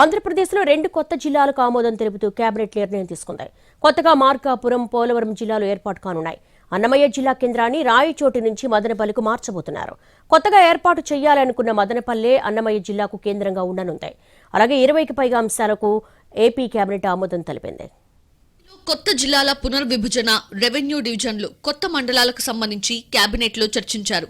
ఆంధ్రప్రదేశ్లో రెండు కొత్త జిల్లాలకు ఆమోదం తెలుపుతూ కేబినెట్ నిర్ణయం తీసుకుంది. కొత్తగా మార్కాపురం పోలవరం జిల్లాలు ఏర్పాటు కానున్నాయి. అన్నమయ్య జిల్లా కేంద్రాన్ని రాయచోటి నుంచి మదనపల్లికు మార్చబోతున్నారు. కొత్తగా ఏర్పాటు చేయాలనుకున్న మదనపల్లె అన్నమయ్య జిల్లాకు కేంద్రంగా ఉండనుంది. అలాగే ఇరవైకి పైగా అంశాలకు ఏపీ కేబినెట్ ఆమోదం తెలిపింది. కొత్త జిల్లాల పునర్విభజన రెవెన్యూ డివిజన్లు కొత్త మండలాలకు సంబంధించి కేబినెట్లో చర్చించారు.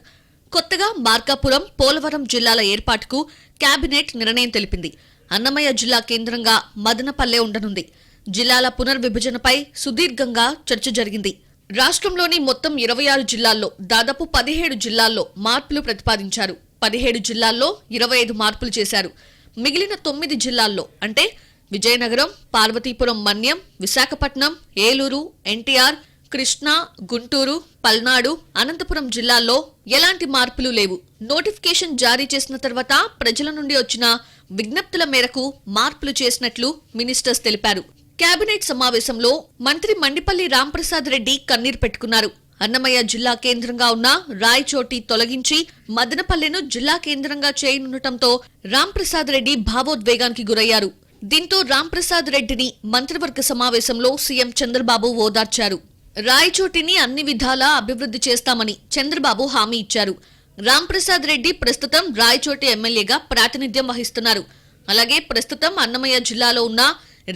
కొత్తగా మార్కాపురం పోలవరం జిల్లాల ఏర్పాటుకు కేబినెట్ నిర్ణయం తెలిపింది. అన్నమయ్య జిల్లా కేంద్రంగా మదనపల్లె ఉండనుంది. జిల్లాల పునర్విభజనపై సుదీర్ఘంగా చర్చ జరిగింది. రాష్ట్రంలోని మొత్తం ఇరవై ఆరు జిల్లాల్లో దాదాపు పదిహేడు జిల్లాల్లో మార్పులు ప్రతిపాదించారు. పదిహేడు జిల్లాల్లో ఇరవై ఐదు మార్పులు చేశారు. మిగిలిన తొమ్మిది జిల్లాల్లో అంటే విజయనగరం పార్వతీపురం మన్యం విశాఖపట్నం ఏలూరు ఎన్టీఆర్ కృష్ణా గుంటూరు పల్నాడు అనంతపురం జిల్లాల్లో ఎలాంటి మార్పులు లేవు. నోటిఫికేషన్ జారీ చేసిన తర్వాత ప్రజల నుండి వచ్చిన విజ్ఞప్తుల మేరకు మార్పులు చేసినట్లు మినిస్టర్స్ తెలిపారు. కేబినెట్ సమావేశంలో మంత్రి మండిపల్లి రాంప్రసాద్ రెడ్డి కన్నీరు పెట్టుకున్నారు. అన్నమయ్య జిల్లా కేంద్రంగా ఉన్న రాయచోటి తొలగించి మదనపల్లెను జిల్లా కేంద్రంగా చేయనుండటంతో రాంప్రసాద్ రెడ్డి భావోద్వేగానికి గురయ్యారు. దీంతో రాంప్రసాద్ రెడ్డిని మంత్రివర్గ సమావేశంలో సీఎం చంద్రబాబు ఓదార్చారు. రాయచోటిని అన్ని విధాలా అభివృద్ధి చేస్తామని చంద్రబాబు హామీ ఇచ్చారు. రాంప్రసాద్ రెడ్డి ప్రస్తుతం రాయచోటి ఎమ్మెల్యేగా ప్రాతినిధ్యం వహిస్తున్నారు. అలాగే ప్రస్తుతం అన్నమయ్య జిల్లాలో ఉన్న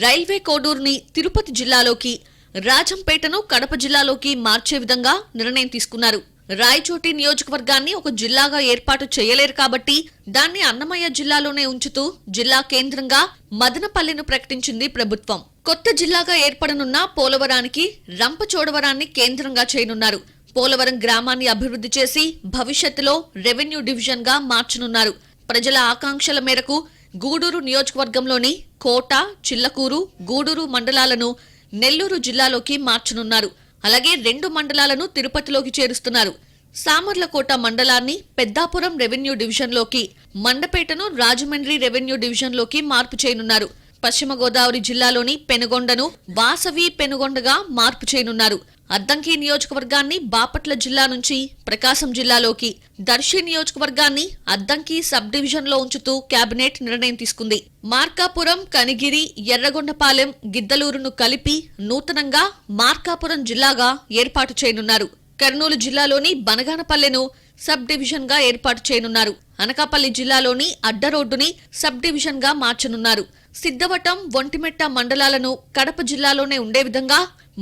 రైల్వే కోడూరుని తిరుపతి జిల్లాలోకి రాజంపేటను కడప జిల్లాలోకి మార్చే విధంగా నిర్ణయం తీసుకున్నారు. రాయచోటి నియోజకవర్గాన్ని ఒక జిల్లాగా ఏర్పాటు చేయలేరు కాబట్టి దాన్ని అన్నమయ్య జిల్లాలోనే ఉంచుతూ జిల్లా కేంద్రంగా మదనపల్లెను ప్రకటించింది ప్రభుత్వం. కొత్త జిల్లాగా ఏర్పడనున్న పోలవరానికి రంపచోడవరాన్ని కేంద్రంగా చేయనున్నారు. పోలవరం గ్రామాన్ని అభివృద్ధి చేసి భవిష్యత్తులో రెవెన్యూ డివిజన్గా మార్చనున్నారు. ప్రజల ఆకాంక్షల మేరకు గూడూరు నియోజకవర్గంలోని కోట చిల్లకూరు గూడూరు మండలాలను నెల్లూరు జిల్లాలోకి మార్చనున్నారు. అలాగే రెండు మండలాలను తిరుపతిలోకి చేరుస్తున్నారు. సామర్లకోట మండలాన్ని పెద్దాపురం రెవెన్యూ డివిజన్లోకి మండపేటను రాజమండ్రి రెవెన్యూ డివిజన్లోకి మార్పు చేయనున్నారు. పశ్చిమ గోదావరి జిల్లాలోని పెనుగొండను వాసవి పెనుగొండగా మార్పు చేయనున్నారు. అద్దంకి నియోజకవర్గాన్ని బాపట్ల జిల్లా నుంచి ప్రకాశం జిల్లాలోకి దర్శి నియోజకవర్గాన్ని అద్దంకి సబ్ డివిజన్లో ఉంచుతూ కేబినెట్ నిర్ణయం తీసుకుంది. మార్కాపురం కనిగిరి ఎర్రగొండపాలెం గిద్దలూరును కలిపి నూతనంగా మార్కాపురం జిల్లాగా ఏర్పాటు చేయనున్నారు. కర్నూలు జిల్లాలోని బనగానపల్లెను సబ్ డివిజన్గా ఏర్పాటు చేయనున్నారు. అనకాపల్లి జిల్లాలోని అడ్డ రోడ్డుని సబ్ డివిజన్గా మార్చనున్నారు. సిద్ధవటం ఒంటిమెట్ట మండలాలను కడప జిల్లాలోనే ఉండే విధంగా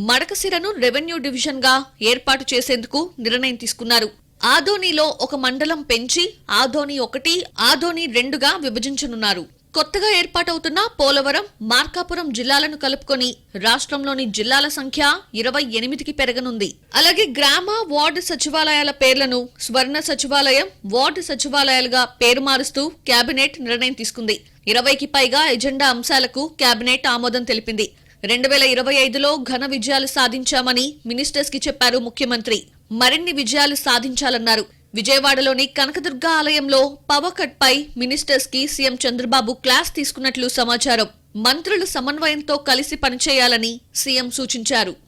మడకసిరను రెవెన్యూ డివిజన్గా ఏర్పాటు చేసేందుకు నిర్ణయం తీసుకున్నారు. ఆదోనిలో ఒక మండలం పెంచి ఆదోని ఒకటి ఆదోని రెండుగా విభజించనున్నారు. కొత్తగా ఏర్పాటవుతున్న పోలవరం మార్కాపురం జిల్లాలను కలుపుకొని రాష్ట్రంలోని జిల్లాల సంఖ్య ఇరవై ఎనిమిదికి పెరగనుంది. అలాగే గ్రామ వార్డు సచివాలయాల పేర్లను స్వర్ణ సచివాలయం వార్డు సచివాలయాలుగా పేరు మారుస్తూ కేబినెట్ నిర్ణయం తీసుకుంది. ఇరవైకి పైగా ఎజెండా అంశాలకు కేబినెట్ ఆమోదం తెలిపింది. రెండు వేల ఇరవై ఐదులో ఘన విజయాలు సాధించామని మినిస్టర్స్కి చెప్పారు ముఖ్యమంత్రి. మరిన్ని విజయాలు సాధించాలన్నారు. విజయవాడలోని కనకదుర్గ ఆలయంలో పవర్ పై మినిస్టర్స్కి సీఎం చంద్రబాబు క్లాస్ తీసుకున్నట్లు సమాచారం. మంత్రులు సమన్వయంతో కలిసి పనిచేయాలని సీఎం సూచించారు.